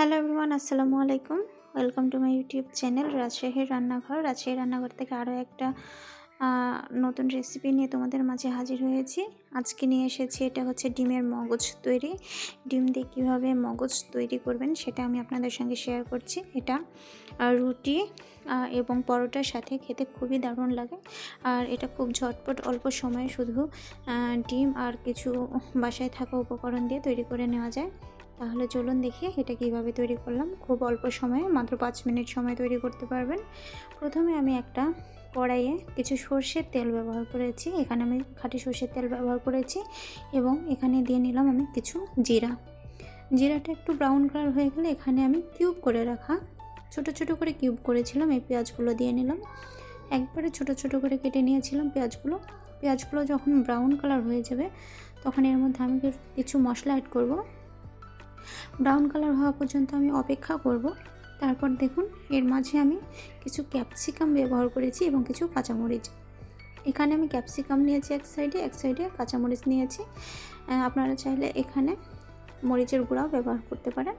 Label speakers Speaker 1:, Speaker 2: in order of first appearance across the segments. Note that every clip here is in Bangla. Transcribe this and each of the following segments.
Speaker 1: হ্যালো এভরিওয়ান আসসালামু আলাইকুম welcome to my YouTube channel রাজশাহীর রান্নাঘর রাজশাহী রান্নাঘর থেকে আরও একটা নতুন রেসিপি নিয়ে তোমাদের মাঝে হাজির হয়েছি। আজকে নিয়ে এসেছি, এটা হচ্ছে ডিমের মগজ তৈরি। ডিম দিয়ে কীভাবে মগজ তৈরি করবেন সেটা আমি আপনাদের সঙ্গে শেয়ার করছি। এটা রুটি এবং পরোটার সাথে খেতে খুবই দারুণ লাগে। আর এটা খুব ঝটপট অল্প সময়ে শুধু ডিম আর কিছু বাসায় থাকা উপকরণ দিয়ে তৈরি করে নেওয়া যায়। তাহলে চলুন দেখি এটা কীভাবে তৈরি করলাম। খুব অল্প সময়ে, মাত্র পাঁচ মিনিট সময় তৈরি করতে পারবেন। প্রথমে আমি একটা কড়াইয়ে কিছু সর্ষের তেল ব্যবহার করেছি। এখানে আমি খাঁটি সর্ষের তেল ব্যবহার করেছি এবং এখানে দিয়ে নিলাম আমি কিছু জিরা। জিরাটা একটু ব্রাউন কালার হয়ে গেলে এখানে আমি কিউব করে রাখা, ছোট ছোট করে কিউব করেছিলাম, এই পেঁয়াজগুলো দিয়ে নিলাম। একবারে ছোট ছোট করে কেটে নিয়েছিলাম পেঁয়াজগুলো। পেঁয়াজগুলো যখন ব্রাউন কালার হয়ে যাবে, তখন এর মধ্যে আমি কিছু মশলা অ্যাড করব। ব্রাউন কালার হওয়া পর্যন্ত আমি অপেক্ষা করব। তারপর দেখুন, এর মাঝে আমি কিছু ক্যাপসিকাম ব্যবহার করেছি এবং কিছু কাঁচামরিচ। এখানে আমি ক্যাপসিকাম নিয়েছি এক সাইডে এক সাইডে কাঁচামরিচ নিয়েছি। আপনারা চাইলে এখানে মরিচের গুঁড়াও ব্যবহার করতে পারেন।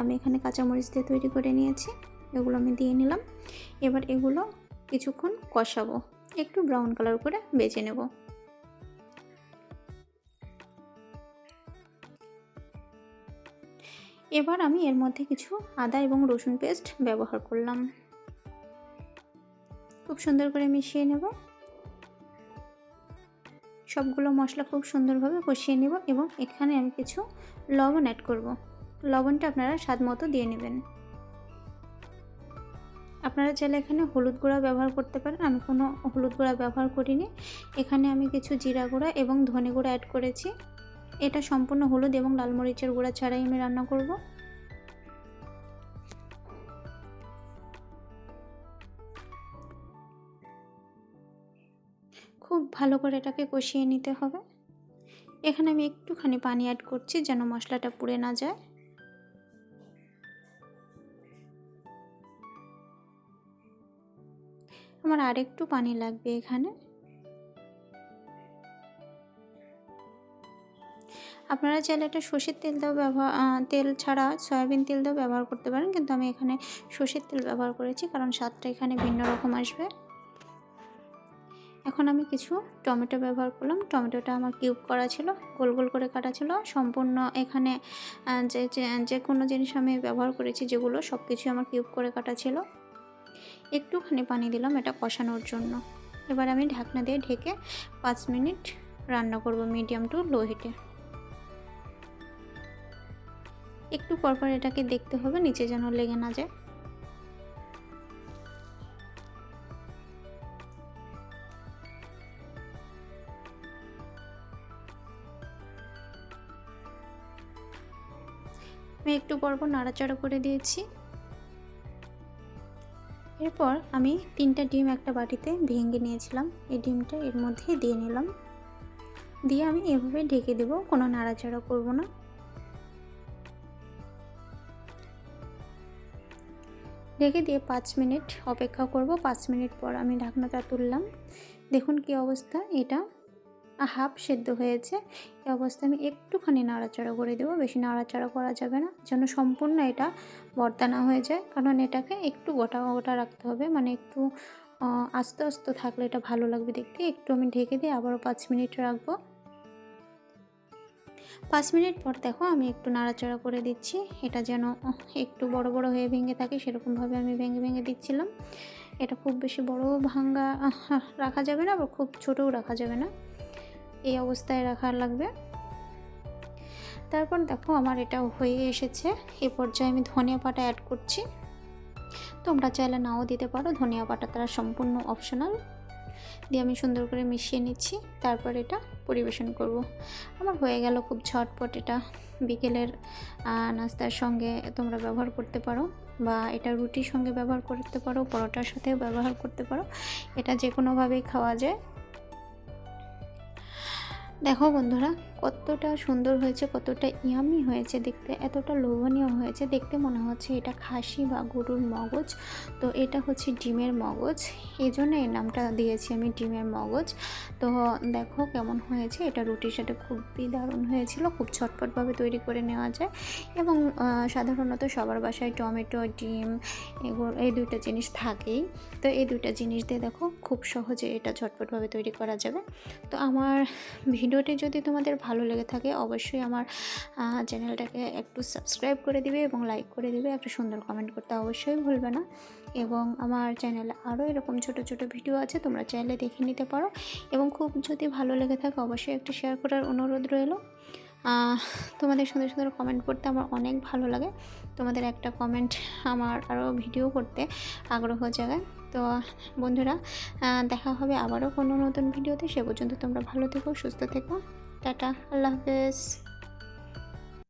Speaker 1: আমি এখানে কাঁচামরিচ দিয়ে তৈরি করে নিয়েছি, এগুলো আমি দিয়ে নিলাম। এবার এগুলো কিছুক্ষণ কষাবো। একটু ব্রাউন কালার করে বেছে নেব। এবার আমি এর মধ্যে কিছু আদা এবং রসুন পেস্ট ব্যবহার করলাম। খুব সুন্দর করে মিশিয়ে নেব। সবগুলো মশলা খুব সুন্দরভাবে কষিয়ে নেব এবং এখানে আমি কিছু লবণ অ্যাড করব। লবণটা আপনারা স্বাদ মতো দিয়ে নেবেন। আপনারা চাইলে এখানে হলুদ গুঁড়া ব্যবহার করতে পারেন। আমি কোনো হলুদ গুঁড়া ব্যবহার করিনি। এখানে আমি কিছু জিরা গুঁড়া এবং ধনে গুঁড়া অ্যাড করেছি। এটা সম্পূর্ণ হলুদ এবং লাল মরিচের গুঁড়া ছাড়াই আমি রান্না করব। খুব ভালো করে এটাকে কষিয়ে নিতে হবে। এখানে আমি একটুখানি পানি অ্যাড করছি যেন মশলাটা পুড়ে না যায়। আমার আরেকটু পানি লাগবে এখানে। আপনারা চাইলে এটা সর্ষের তেল দিয়েও ব্যবহার তেল ছাড়া সয়াবিন তেল দিয়েও ব্যবহার করতে পারেন। কিন্তু আমি এখানে সর্ষের তেল ব্যবহার করেছি, কারণ স্বাদটা এখানে ভিন্ন রকম আসবে। এখন আমি কিছু টমেটো ব্যবহার করলাম। টমেটোটা আমার কিউব করা ছিল, গোল গোল করে কাটা ছিল। সম্পূর্ণ এখানে যে, যে- যে কোনো জিনিস আমি ব্যবহার করেছি, যেগুলো সব কিছু আমার কিউব করে কাটা ছিল। একটুখানি পানি দিলাম এটা কষানোর জন্য। এবার আমি ঢাকনা দিয়ে ঢেকে পাঁচ মিনিট রান্না করব মিডিয়াম টু লো হিটে। একটু পরপর এটাকে দেখতে হবে, নিচে যেন লেগে না যায়। আমি একটু পরপর নাড়াচাড়া করে দিয়েছি। এরপর আমি তিনটা ডিম একটা বাটিতে ভেঙে নিয়েছিলাম। এই ডিমটা এর মধ্যে দিয়ে নিলাম। দিয়ে আমি এভাবে ঢেকে দেব, কোনো নাড়াচাড়া করব না। ঢেকে দিয়ে পাঁচ মিনিট অপেক্ষা করব। পাঁচ মিনিট পর আমি ঢাকনাটা তুললাম। দেখুন কি অবস্থা, এটা হাফ সেদ্ধ হয়েছে। এই অবস্থায় আমি একটুখানি নাড়াচাড়া করে দেবো, বেশি নাড়াচাড়া করা যাবে না, যেন সম্পূর্ণ এটা ভর্তা না হয়ে যায়। কারণ এটাকে একটু গোটা গোটা রাখতে হবে মানে একটু আস্তে আস্তে থাকলে এটা ভালো লাগবে দেখতে। একটু আমি ঢেকে দিয়ে আবারও পাঁচ মিনিট রাখব। পাঁচ মিনিট পর দেখো আমি একটু নাড়াচাড়া করে দিচ্ছি। এটা যেন একটু বড় বড় হয়ে ভেঙে থাকে, সেরকমভাবে আমি ভেঙে ভেঙে দিচ্ছিলাম। এটা খুব বেশি বড় ভাঙ্গা রাখা যাবে না, আবার খুব ছোটও রাখা যাবে না। এই অবস্থায় রাখা লাগবে। তারপর দেখো আমার এটা হয়ে এসেছে। এ পর্যায়ে আমি ধনিয়া পাতা অ্যাড করছি। তোমরা চাইলে নাও দিতে পারো, ধনিয়া পাতা তারা সম্পূর্ণ অপশনাল দিয়ে আমি সুন্দর করে মিশিয়ে নিচ্ছি, তারপর এটা পরিবেশন করব। আমার হয়ে গেল খুব ঝটপট এটা। বিকেলের নাস্তার সঙ্গে তোমরা ব্যবহার করতে পারো বা এটা রুটির সঙ্গে ব্যবহার করতে পারো, পরোটার সাথেও ব্যবহার করতে পারো। এটা যে কোনোভাবেই খাওয়া যায়। দেখো বন্ধুরা, কতটা সুন্দর হয়েছে, কতটা ইয়ামি হয়েছে দেখতে, এতটা লোভনীয় হয়েছে দেখতে, মনে হচ্ছে এটা খাসি বা গরুর মগজ। তো এটা হচ্ছে ডিমের মগজ, এই জন্য এই নামটা দিয়েছি আমি ডিমের মগজ। তো দেখো কেমন হয়েছে, এটা রুটির সাথে খুবই দারুণ হয়েছিল, খুব ছটফটভাবে তৈরি করে নেওয়া যায়। এবং সাধারণত সবার বাসায় টমেটো, ডিম এই দুইটা জিনিস থাকেই। তো এই দুইটা জিনিস দিয়ে দেখো খুব সহজে এটা ঝটপটভাবে তৈরি করা যাবে। তো আমার ভিডিওটি যদি তোমাদের ভালো লেগে থাকে, অবশ্যই আমার চ্যানেলটাকে একটু সাবস্ক্রাইব করে দিবে এবং লাইক করে দিবে। একটা সুন্দর কমেন্ট করতে অবশ্যই ভুলবে না। এবং আমার চ্যানেলে আরও এরকম ছোট ছোট ভিডিও আছে, তোমরা চাইলে দেখে নিতে পারো। এবং খুব যদি ভালো লেগে থাকে, অবশ্যই একটু শেয়ার করার অনুরোধ রইল। তোমাদের সুন্দর সুন্দর কমেন্ট করতে আমার অনেক ভালো লাগে। তোমাদের একটা কমেন্ট আমার আরও ভিডিও করতে আগ্রহ জায়গায় তো বন্ধুরা দেখা হবে আবারও কোনো নতুন ভিডিওতে সে পর্যন্ত তোমরা ভালো থেকো, সুস্থ থেকো। টাটা, আল্লাহ হাফেজ।